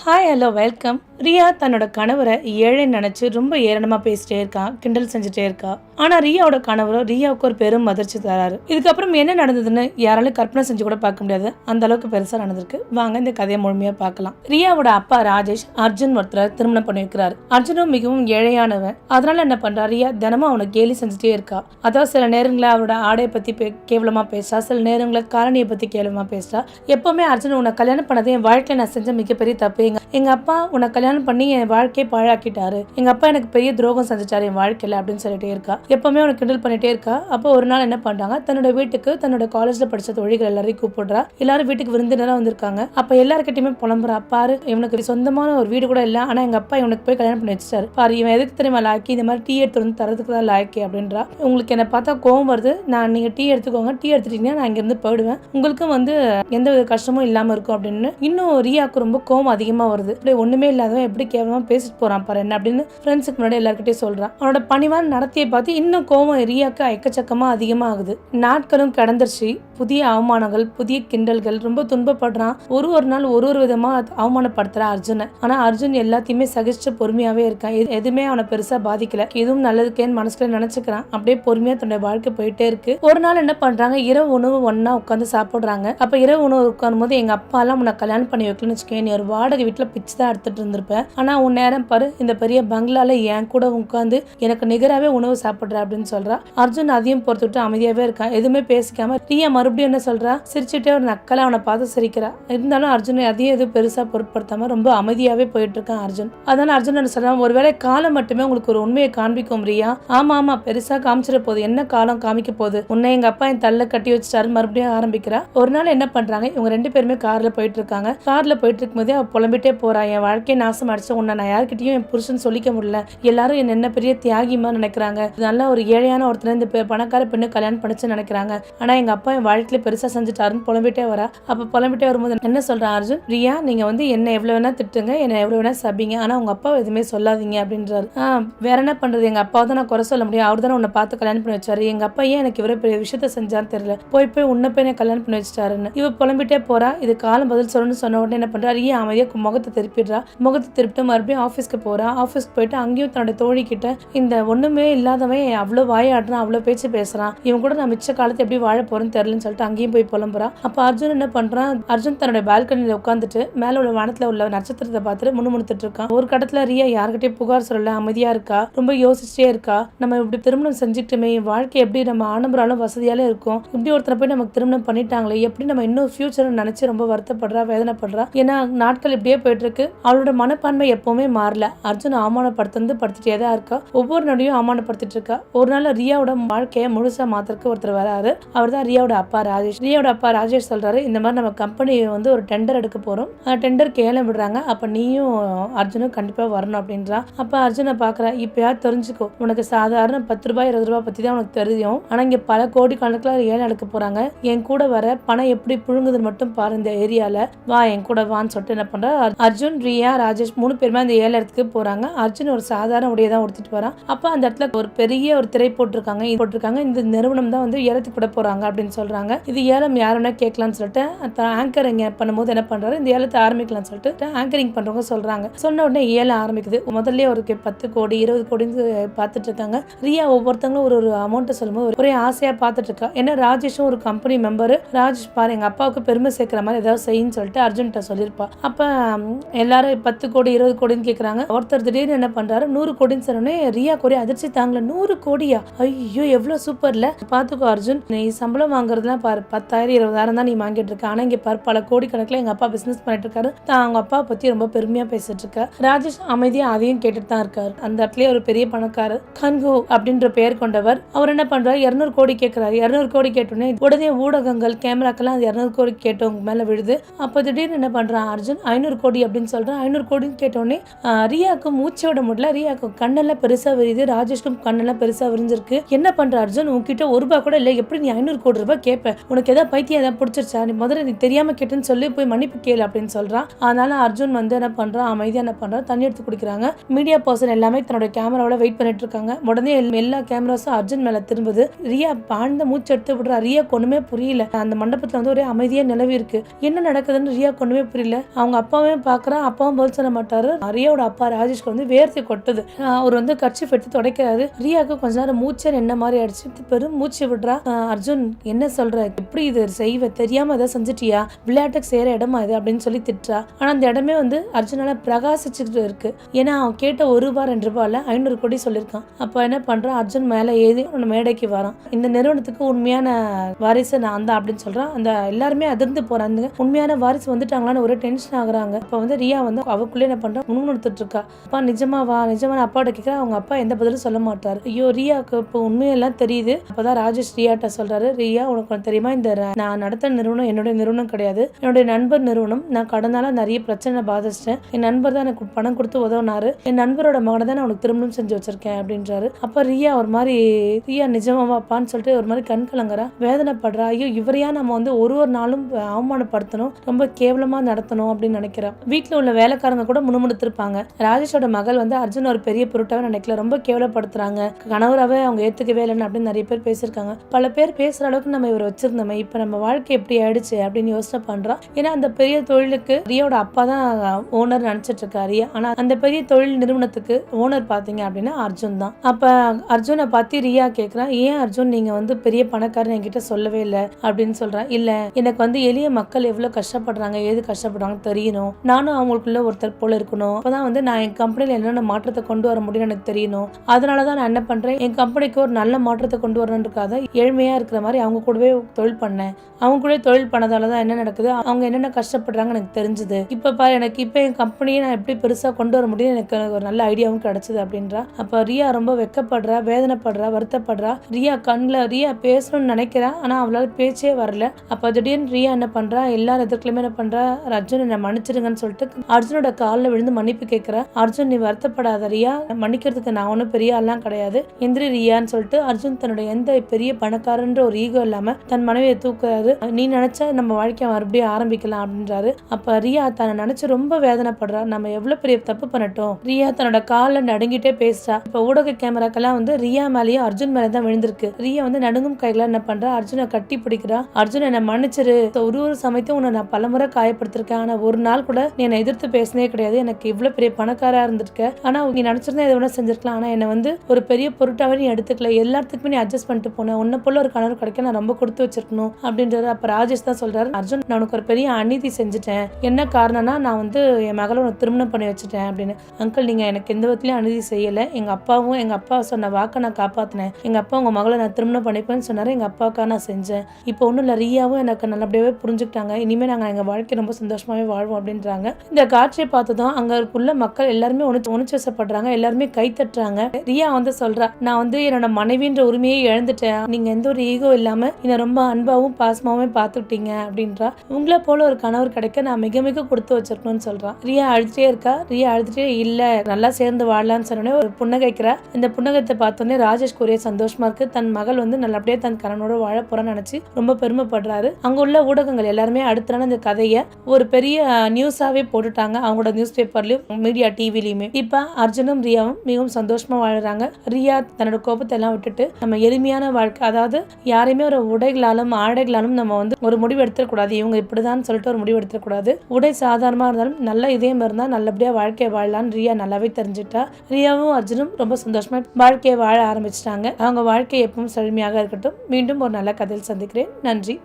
Hi hello welcome Riya தன்னோட கணவரை ஏழை நினைச்சு ரொம்ப ஏளனமா பேசிட்டே இருக்கான் கிண்டல் செஞ்சுட்டே இருக்கா. ஆனா ரியாவோட கணவரோ ரியாவுக்கு ஒரு பெரும் அதிர்ச்சி தராரு. இதுக்கப்புறம் என்ன நடந்ததுன்னு யாராலும் கற்பனை செஞ்சு கூட பார்க்க முடியாது. அந்த அளவுக்கு பெருசா நடந்திருக்கு. வாங்க இந்த கதையை முழுமையா பார்க்கலாம். ரியாவோட அப்பா ராஜேஷ் அர்ஜுன் ஒருத்தரை திருமணம் பண்ணி வைக்கிறாரு அர்ஜுனும் மிகவும் ஏழையானவன். அதனால என்ன பண்றா ரியா தினமும் அவனை கேலி செஞ்சுட்டே இருக்கா. அதாவது சில நேரங்களில் அவரோட ஆடையை பத்தி பே- கேவலமா பேசுறா. சில நேரங்களில் காரணியை பத்தி கேவலமா பேசுறா. எப்பவுமே அர்ஜுன் உன்னை கல்யாணம் பண்ணது என் வாழ்க்கையில நான் செஞ்ச மிகப்பெரிய தப்பு. எங்க எங்க அப்பா உன்னை கல்யாணம் பண்ணி என் வாழ்க்கையை பாழாக்கிட்டாரு. எங்க அப்பா எனக்கு பெரிய துரோகம் செஞ்சுட்டாரு என் வாழ்க்கையில அப்படின்னு சொல்லிட்டே இருக்கா. எப்பவுமே அவனை கிண்டல் பண்ணிட்டே இருக்கா. அப்போ ஒரு நாள் என்ன பண்றாங்க? தன்னோட வீட்டுக்கு தன்னோட காலேஜ்ல படிச்ச தொழில்கள் எல்லாரையும் கூப்பிடுறா. எல்லாரும் வீட்டுக்கு விருந்தினரா வந்திருக்காங்க. அப்ப எல்லாருக்கிட்டையுமே புலம்புறா. பாரு இவனுக்கு சொந்தமான ஒரு வீடு கூட இல்ல. ஆனா எங்க அப்பா இவனுக்கு போய் கல்யாணம் பண்ணி வச்சிட்டாரு. பாரு இவன் எதுக்கு தெரியுமா லாக்கி? இந்த மாதிரி டீ எடுத்து வந்து தரதுக்கு தான் லாக்கி அப்படின்றா. உங்களுக்கு என்ன பார்த்தா கோவம் வருது. நான் நீங்க டீ எடுத்துக்கோங்க. டீ எடுத்துட்டீங்கன்னா நான் இங்கேருந்து போயிடுவேன். உங்களுக்கும் வந்து எந்த வித கஷ்டமும் இல்லாம இருக்கும் அப்படின்னு. இன்னும் ரியாக்கு ரொம்ப கோவம் அதிகமா வருது. இப்படி ஒண்ணுமே இல்லாதவன் எப்படி கேவலமா பேசிட்டு போறான் பாரு என்ன அப்படின்னு ஃப்ரெண்ட்ஸுக்கு முன்னாடி எல்லார்கிட்டயும் சொல்றான். அவனோட பணிவான நடத்தியை பார்த்து இன்னும் கோவம் ரியாக்கு எக்கச்சக்கமா அதிகமாகுது. நாட்களும் கடந்துருச்சு. புதிய அவமானங்கள் புதிய கிண்டல்கள் ரொம்ப துன்பப்படுறான். ஒரு ஒரு நாள் ஒரு ஒரு விதமா அது அவமானப்படுத்துறா அர்ஜுனை. ஆனா அர்ஜுன் எல்லாத்தையுமே சகிச்சு பொறுமையாவே இருக்கான். எது- எதுவுமே அவனை பெருசா பாதிக்கல. எதுவும் நல்லதுக்கேன்னு மனசுல நினச்சிக்கிறான். அப்படியே பொறுமையா தன்னோட வாழ்க்கை போயிட்டே இருக்கு. ஒரு நாள் என்ன பண்றாங்க? இரவு உணவு ஒன்றா உட்காந்து சாப்பிடுறாங்க. அப்ப இரவு உணவு உட்காரும் போது எங்க அப்பாலாம் உன்னை கல்யாணம் பண்ணி வைக்கலன்னு வச்சுக்கேன் நீ ஒரு வாடகை வீட்டில் பிச்சு தான் எடுத்துகிட்டு இருந்திருப்ப. ஆனா உன் நேரம் பாரு இந்த பெரிய பங்களால என் கூட உட்காந்து எனக்கு நிகராகவே உணவு சாப்பிடுற அப்படின்னு சொல்றா. அர்ஜுன் அதையும் பொறுத்துட்டு அமைதியாவே இருக்கான் எதுவுமே பேசிக்காம ரியா மறுபடியும் என்ன சொல்றா? சிரிச்சுட்டே ஒரு நக்கலா அவனை பார்த்து சிரிக்கிறா. இருந்தாலும் அர்ஜுன் அதையும் எதுவும் பெருசா பொருட்படுத்தாம ரொம்ப அமைதியாவே போயிட்டு இருக்கான் அர்ஜுன். அதனால அர்ஜுன் என்ன சொல்றான்? ஒருவேளை காலம் மட்டுமே உங்களுக்கு ஒரு உண்மையை காண்பிக்கும் ரியா ஆமா ஆமா பெருசா காமிச்சிட போகுது. என்ன காலம் காமிக்க போகுது? உன்னை எங்க அப்பா என் தள்ள கட்டி வச்சுட்டாரு மறுபடியும் ஆரம்பிக்கிறா. ஒரு நாள் என்ன பண்றாங்க? இவங்க ரெண்டு பேருமே கார்ல போயிட்டு இருக்காங்க. கார்ல போயிட்டு இருக்கும்போதே அவ புலம்பிட்டே போறா. என் வாழ்க்கையை நாசம் அடிச்ச உன்னை நான் யார்கிட்டயும் என் புருஷன் சொல்லிக்க முடியல. எல்லாரும் என்ன என்ன பெரிய தியாகிமா நினைக்கிறாங்க. நல்ல ஒரு ஏழையான ஒருத்தர் இந்த பெ- பணக்கார பெண்ணு கல்யாணம் பண்ணிச்சு நினைக்கிறாங்க. ஆனா எங்க அப்பா என் வாழ்க்கையில பெருசா செஞ்சுட்டாருன்னு புலம்பிட்டே வரா. அப்ப புலம்பிட்டே வரும்போது என்ன சொல்றான் அர்ஜுன்? ரியா நீங்க வந்து என்ன எவ்வளவு வேணா திட்டுங்க என்ன எவ்வளவு வேணா சபிங்க. ஆனா உங்க அப்பா எதுவுமே சொல்லாதீங்க அப்படின்றாரு. வேற என்ன பண்றது? எங்க அப்பா தான் நான் குறை சொல்ல முடியும். அவர் தானே உன்னை பார்த்து கல்யாணம் பண்ணி வச்சாரு. எங்க அப்பா ஏன் எனக்கு இவ்வளவு பெரிய விஷயத்த செஞ்சான்னு தெரியல. போய் போய் உன்னை போய் கல்யாணம் பண்ணி வச்சிட்டாருன்னு. இவ புலம்பிட்டே போறா. இது காலம் பதில் சொல்லணும்னு சொன்ன உடனே என்ன பண்றாரு ஏன் அமைதியா முகத்தை திருப்பிடுறா. முகத்தை திருப்பிட்டு மறுபடியும் ஆஃபீஸ்க்கு போறா. ஆஃபீஸ்க்கு போயிட்டு அங்கேயும் தன்னோட தோழிக்கிட்ட இந்த ஒண்ணுமே இல்லாதவன் அவ்வளோ வாயாடுறான் அவ்வளோ பேச்சு பேசுகிறான் இவன் கூட நான் மிச்ச காலத்தை எப்படி வாழ போறேன்னு தெரியலன்னு சொல்லிட்டு அங்கேயும் போய் புலம்புறா. அப்போ அர்ஜுன் என்ன பண்றான்? அர்ஜுன் தன்னோட பால்கனியில் உட்காந்துட்டு மேல உள்ள வானத்துல உள்ள நட்சத்திரத்தை பார்த்துட்டு முணுமுணுத்துட்டு இருக்கான். ஒரு கடத்துல ரியா யார்கிட்டயும் புகார் சொல்லல அமைதியாக இருக்கா? ரொம்ப யோசிச்சிட்டே இருக்கா. நம்ம இப்படி திருமணம் செஞ்சுட்டுமே என் வாழ்க்கை எப்படி நம்ம ஆடம்பராலும் வசதியாலும் இருக்கும். இப்படி ஒருத்தனை போய் நமக்கு திருமணம் பண்ணிட்டாங்களே எப்படி நம்ம இன்னும் ஃபியூச்சர் நினைச்சு ரொம்ப வருத்தப்படுறா வேதனைப்படுறா. ஏன்னா நாட்கள் இப்படியே போயிட்டு இருக்கு. அவளோட மனப்பான்மை எப்பவுமே மாறல. அர்ஜுன் அவமானப்படுத்துறது படுத்திட்டே தான் இருக்கா. ஒவ்வொரு நொடியும் அவமானப்படுத்திட்டு இருக்கா. ஒரு நாள் ரியாவோட வாழ்க்கையை முழுசா மாத்திரக்கு ஒருத்தர் வராரு. அவர் தான் ரியாவோட அப்பா ராஜேஷ். ரியாவோட அப்பா ராஜேஷ் சொல்றாரு இந்த மாதிரி நம்ம கம்பெனி வந்து ஒரு டெண்டர் எடுக்க போறோம். டெண்டர் கேள விடுறாங்க. அப்ப நீயும் அர்ஜுனும் கண்டிப்பா வரணும் அப்படின்றா. அப்ப அர்ஜுனை பாக்குற இப்பயா தெரிஞ்சுக்கோ. உனக்கு சாதாரண பத்து ரூபாய் இருபது ரூபாய் பத்தி தான் உனக்கு தெரியும். ஆனா இங்க பல கோடி கணக்கில் ஏழை எடுக்க போறாங்க. என் கூட வர பணம் எப்படி புழுங்குதுன்னு மட்டும் பாரு இந்த ஏரியால. வா என் கூட வான்னு சொல்லிட்டு என்ன பண்ற? அர்ஜுன் ரியா ராஜேஷ் மூணு பேருமே அந்த ஏழு இடத்துக்கு போறாங்க. அர்ஜுன் ஒரு சாதாரண உடைய தான் உடுத்திட்டு வரான். அப்போ அந்த இடத்துல ஒரு பெரிய ஒரு திரை போட்டிருக்காங்க. இது போட்டிருக்காங்க. இந்த நிறுவனம் தான் வந்து ஏலத்துக்கு விட போறாங்க அப்படின்னு சொல்றாங்க. இது ஏலம் யாருன்னா கேட்கலாம்னு சொல்லிட்டு ஆங்கர் இங்க பண்ணும்போது என்ன பண்றாரு? இந்த ஏலத்தை ஆரம்பிக்கலாம்னு சொல்லிட்டு ஆங்கரிங் பண்றவங்க சொல்றாங்க. சொன்ன உடனே ஏலம் ஆரம்பிக்குது. முதல்ல ஒரு பத்து கோடி இருபது கோடின்னு பார்த்துட்டு இருக்காங்க. ரியா ஒவ்வொருத்தங்களும் ஒரு ஒரு அமௌண்ட்டை சொல்லும்போது ஒரே ஆசையா பார்த்துட்டு இருக்கா. ஏன்னா ராஜேஷும் ஒரு கம்பெனி மெம்பர் ராஜேஷ் பாரு எங்க அப்பாவுக்கு பெருமை சேர்க்கிற மாதிரி ஏதாவது செய்யுன்னு சொல்லிட்டு அர்ஜுன்கிட்ட சொல்லியிருப்பா. அப்போ எல்லாரும் பத்து கோடி இருபது கோடின்னு கேக்குறாங்க. ஒருத்தர் திடீர்னு என்ன பண்றாரு? நூறு கோடின்னு சொன்னோடனே ரியா கோரி அதிர்ச்சி தாங்கல. நூறு கோடியா? ஐயோ எவ்வளவு சூப்பர்ல. பாத்துக்கோ அர்ஜுன் நீ சம்பளம் வாங்குறதுலாம் பாரு. பத்தாயிரம் இருபதாயிரம் தான் நீ வாங்கிட்டு இருக்க ஆனா இங்க பாரு பல கோடி கணக்குல எங்க அப்பா பிசினஸ் பண்ணிட்டு இருக்காரு தான் அவங்க அப்பா பத்தி ரொம்ப பெருமையா பேசிட்டு இருக்கா ராஜேஷ் அமைதியா அதையும் கேட்டுட்டு தான் இருக்காரு. அந்த இடத்துலயே ஒரு பெரிய பணக்காரர் கன்கு அப்படின்ற பெயர் கொண்டவர். அவர் என்ன பண்றாரு? இருநூறு கோடி கேட்கிறாரு இருநூறு கோடி கேட்டோன்னே உடனே ஊடகங்கள் கேமராக்கெல்லாம் அது இருநூறு கோடி கேட்டவங்க மேல விழுது. அப்ப திடீர்னு என்ன பண்றான் அர்ஜுன்? ஐநூறு கோடி அப்படின்னு சொல்றான். ஐநூறு கோடி அப்படின்னு கேட்டோடனே ரியாக்கு ரியாவுக்கு மூச்சு விட முடியல. ரியாவுக்கு கண்ணெல்லாம் பெருசா விரியுது. ராஜேஷ்க்கும் கண்ணெல்லாம் பெருசா விரிஞ்சிருக்கு. என்ன பண்ற அர்ஜுன்? உன்கிட்ட ஒரு ரூபாய் கூட இல்லை. எப்படி நீ ஐநூறு கோடி ரூபாய் கேட்பேன் உனக்கு ஏதாவது பைத்தியம் ஏதாவது பிடிச்சிருச்சா? நீ முதல்ல நீ தெரியாம கேட்டுன்னு சொல்லி போய் மன்னிப்பு கேளு அப்படின்னு சொல்றான். அதனால அர்ஜுன் வந்து என்ன பண்றான்? அமைதியா என்ன பண்றான்? தண்ணி எடுத்து குடிக்கிறாங்க. மீடியா பர்சன் எல்லாமே தன்னோட கேமராவோட வெயிட் பண்ணிட்டு இருக்காங்க. உடனே எல்லா கேமராஸும் அர்ஜுன் மேல திரும்புது. ரியா பாண்ட மூச்சு எடுத்து விடுறா. ரியா ஒண்ணுமே புரியல. அந்த மண்டபத்துல வந்து ஒரே அமைதியா நிலவி இருக்கு. என்ன நடக்குதுன்னு ரியா ஒண்ணுமே புரியல. அவங்க அப்பாவையும் பாக்குறான். அப்பாவும் பதில் சொல்ல மாட்டாரு. ரியாவோட அப்பா ராஜேஷ்க்கு வந்து வேர்த்து கொட்டுது. அவர் வந்து கட்சி எடுத்து துடைக்கிறாரு. ரியாவுக்கு கொஞ்ச நேரம் மூச்சே என்ன மாதிரி ஆயிடுச்சு? பெரும் மூச்சு விடுறா. அர்ஜுன் என்ன சொல்ற? எப்படி இது செய்வ? தெரியாம ஏதாவது செஞ்சுட்டியா? விளையாட்டுக்கு செய்யற இடமா இது? அப்படின்னு சொல்லி திட்டுறா. ஆனா அந்த இடமே வந்து அர்ஜுனால பிரகாசிச்சுட்டு இருக்கு. ஏன்னா அவன் கேட்ட ஒரு ரூபா ரெண்டு ரூபாயில ஐநூறு கோடி சொல்லியிருக்கான். அப்ப என்ன பண்றான் அர்ஜுன் மேல ஏறி அவன மேடைக்கு வரான். இந்த நிறுவனத்துக்கு உண்மையான வாரிசு நான் தான் அப்படின்னு சொல்றான் அந்த எல்லாருமே அதிர்ந்து போறாங்க. உண்மையான வாரிசு வந்துட்டாங்களான்னு ஒரு டென்ஷன் ஆகுறாங்க. இப்ப வந்து ரியா வந்து அவக்குள்ளே என்ன பண்ணுறா முணுமுணுத்துட்டு இருக்கா அப்பா நிஜமா வா நிஜமா அப்பாட்ட கேட்குறா அவங்க அப்பா எந்த பதிலும் சொல்ல மாட்டார். ஐயோ ரியாவுக்கு இப்போ உண்மையெல்லாம் தெரியுது. அப்பதான் ராஜேஷ் ரியாட்ட சொல்றாரு ரியா உனக்கு தெரியுமா? இந்த நான் நடத்த நிறுவனம் என்னுடைய நிறுவனம் கிடையாது. என்னுடைய நண்பர் நிறுவனம். நான் கடனால நிறைய பிரச்சனை பாதிச்சிட்டேன். என் நண்பர் தான் எனக்கு பணம் கொடுத்து உதவுனாரு. என் நண்பரோட மகனை தான் நான் உனக்கு திருமணம் செஞ்சு வச்சிருக்கேன் அப்படின்றாரு. அப்ப ரியா ஒரு மாதிரி ரியா நிஜமாவாப்பான்னு சொல்லிட்டு ஒரு மாதிரி கண் கலங்குறா. வேதனைப்படுறா. ஐயோ இவரையா நம்ம வந்து ஒரு ஒரு நாளும் அவமானப்படுத்தணும். ரொம்ப கேவலமா நடத்தணும் அப்படின்னு நினைக்கிறேன் வீட்டில் உள்ள வேலைக்காரங்க கூட முணுமுணுத்திருப்பாங்க. ராஜேஷோட மகள் வந்து அர்ஜுன் ஒரு பெரிய பொருட்டாவே நினைக்கல. ரொம்ப கேவலப்படுத்துறாங்க. கணவராகவே அவங்க ஏத்துக்கவே இல்லைன்னு அப்படின்னு நிறைய பேர் பேசியிருக்காங்க. பல பேர் பேசுற அளவுக்கு நம்ம இவர் வச்சிருந்தோமே. இப்ப நம்ம வாழ்க்கை எப்படி ஆயிடுச்சு அப்படின்னு யோசனை பண்றோம். ஏன்னா அந்த பெரிய தொழிலுக்கு ரியோட அப்பா தான் ஓனர் நினைச்சிட்டு இருக்கா ரியா ஆனா அந்த பெரிய தொழில் நிறுவனத்துக்கு ஓனர் பாத்தீங்க அப்படின்னா அர்ஜுன் தான். அப்ப அர்ஜுனை பத்தி ரியா கேக்குறான் ஏன் அர்ஜுன் நீங்க வந்து பெரிய பணக்காரன் என்கிட்ட சொல்லவே இல்லை? அப்படின்னு சொல்றான் இல்ல எனக்கு வந்து எளிய மக்கள் எவ்வளவு கஷ்டப்படுறாங்க ஏது கஷ்டப்படுறாங்க தெரியணும். நானும் அவங்களுக்குள்ள ஒருத்தர் போல இருக்கணும். அப்பதான் வந்து நான் என் கம்பெனியில் என்னென்ன மாற்றத்தை கொண்டு வர முடியும்னு எனக்கு தெரியணும். அதனாலதான் நான் என்ன பண்றேன்? என் கம்பெனிக்கு ஒரு நல்ல மாற்றத்தை கொண்டு வரணுன்றக்காக ஏழ்மையா இருக்கிற மாதிரி அவங்க கூடவே தொழில் பண்ணேன். அவங்க கூட தொழில் பண்ணதால தான் என்ன நடக்குது? அவங்க என்னென்ன கஷ்டப்படுறாங்க எனக்கு தெரிஞ்சுது. இப்ப பாரு எனக்கு இப்ப என் கம்பெனியை நான் எப்படி பெருசா கொண்டு வர முடியும் எனக்கு ஒரு நல்ல ஐடியாவும் கிடைச்சது அப்படின்றா. அப்ப ரியா ரொம்ப வெக்கப்படுறா வேதனைப்படுறா வருத்தப்படுறா. ரியா கண்ணில் ரியா பேசணும்னு நினைக்கிறா. ஆனால் அவளால் பேச்சே வரல. அப்போ திடீர்னு ரியா என்ன பண்ணுறா எல்லாரும் எதிர்க்கலையுமே என்ன பண்ணுறா அர்ஜுன் என்னை மன்னிச்சிடுங்கன்னு சொல்லிட்டு அர்ஜுனோட காலில் விழுந்து மன்னிப்பு கேட்கிறா அர்ஜுன் நீ வருத்தப்படாத ரியா. மன்னிக்கிறதுக்கு நான் ஒன்றும் பெரிய ஆள்லாம் கிடையாது. எந்திரி ரியான்னு சொல்லிட்டு அர்ஜுன் தன்னோட எந்த பெரிய பணக்காரன்ற ஒரு ஈகோ இல்லாம தன் மனைவியை தூக்குறாரு. நீ நினைச்சா நம்ம வாழ்க்கையை மறுபடியும் ஆரம்பிக்கலாம் அப்படின்றாரு. அப்ப ரியா தன்னை நினைச்சு ரொம்ப வேதனைப்படுறா. நம்ம எவ்வளவு பெரிய தப்பு பண்ணட்டும். ரியா தன்னோட காலில் நடுங்கிட்டே பேசுறா. இப்ப ஊடக கேமராக்கெல்லாம் வந்து ரியா மேலேயும் அர்ஜுன் மேலே தான் விழுந்திருக்கு. ரியா வந்து நடுங்கும் கைகளை என்ன பண்றா? அர்ஜுனை கட்டி பிடிக்கிறா. அர்ஜுன் என்னை மன்னிச்சிரு. ஒரு ஒரு சமயத்தையும் உன்னை நான் பலமுறை காயப்படுத்திருக்கேன். ஆனா ஒரு நாள் கூட நீ என்னை எதிர்த்து பேசினே கிடையாது. எனக்கு இவ்வளவு பெரிய பணக்காரா இருந்திருக்க. ஆனா நீ நினைச்சிருந்தா இதை வேணா செஞ்சிருக்கலாம். ஆனா என்னை வந்து ஒரு பெரிய பொருட்டாவே நீ எடுத்துக்கல. எல்லாத்துக்குமே நீ அட்ஜஸ்ட் பண்ணிட்டு போன. உன்னை போல ஒரு கணவர் கிடைக்க நான் ரொம்ப கொடுத்து வச்சிருக்கணும் அப்படின்றது அப்ப ராஜேஷ் தான் சொல்றாரு. அர்ஜுன் நான் உனக்கு ஒரு பெரிய அநீதி செஞ்சுட்டேன். என்ன காரணம்னா நான் வந்து என் மகளை உனக்கு திருமணம் பண்ணி வச்சுட்டேன் அப்படின்னு. அங்கிள் நீங்க எனக்கு எந்த விதத்துலயும் அநீதி செய்யல. எங்க அப்பாவும் எங்க அப்பா சொன்ன வாக்கை நான் காப்பாத்தினேன். எங்க அப்பா உங்க மகளை நான் திருமணம் பண்ணிப்பேன்னு சொன்னாரு. எங்க அப்பாவுக்காக நான் செஞ்சேன். இப்போ ஒன்றும் இல்லை. ரியாவும் எனக்கு நல்லபடியாவே புரிஞ்சுக்கிட்டாங்க. இனிமே நாங்க எங்க வாழ்க்கை ரொம்ப சந்தோஷமாவே வாழ்வோம் அப்படின்றாங்க. இந்த காட்சியை பார்த்து தான் அங்க உள்ள மக்கள் எல்லாருமே உணர்ச்சி உணர்ச்சி வசப்படுறாங்க எல்லாருமே கைத்தட்டுறாங்க ரியா வந்து சொல்றா நான் வந்து என்னோட மனைவின்ற உரிமையை இழந்துட்டேன். நீங்க எந்த ஒரு ஈகோ இல்லாம என்னை ரொம்ப அன்பாவும் பாசமாவும் பார்த்துட்டீங்க அப்படின்றா. உங்களை போல ஒரு கணவர் கிடைக்க நான் மிக மிக கொடுத்து வச்சிருக்கணும்னு சொல்றான் ரியா அழுதுட்டே இருக்கா. ரியா அழுதுட்டே இல்ல நல்லா சேர்ந்து வாழலாம்னு சொன்னோடனே ஒரு புன்னகைக்கிறா இந்த புன்னகத்தை பார்த்தோன்னே ராஜேஷ் கூறிய சந்தோஷமா இருக்கு. தன் மகள் வந்து நல்லபடியா தன் கணவனோட வாழ போறான்னு நினைச்சு ரொம்ப பெருமைப்படுறாரு. அங்க உள்ள ஊடகங்கள் எல்லாருமே அடுத்த இந்த கதையை ஒரு பெரிய நியூஸாவே போட்டுட்டாங்க. அவங்களோட நியூஸ் பேப்பர்லயும் மீடியா டிவிலையுமே இப்ப அர்ஜுனும் ரியாவும் மிகவும் சந்தோஷமா வாழ்றாங்க. ரியா தன்னோட கோபத்தை எல்லாம் விட்டுட்டு நம்ம எளிமையான வாழ்க்கை அதாவது யாரையுமே ஒரு உடைகளாலும் ஆடைகளாலும் நம்ம வந்து ஒரு முடிவு எடுத்துடக்கூடாது. இவங்க இப்படிதான் சொல்லிட்டு ஒரு முடிவு எடுத்துடக்கூடாது. உடை சாதாரணமா இருந்தாலும் நல்ல இதயம் இருந்தா நல்லபடியா வாழ்க்கையை வாழலாம்னு ரியா நல்லாவே தெரிஞ்சுட்டா. ரியாவும் அர்ஜுனும் ரொம்ப சந்தோஷமா வாழ்க்கையை வாழ ஆரம்பிச்சிட்டாங்க. அவங்க வாழ்க்கை எப்பவும் செழுமையாக இருக்கட்டும். மீண்டும் ஒரு நல்ல கதையில் சந்திக்கிறேன். நன்றி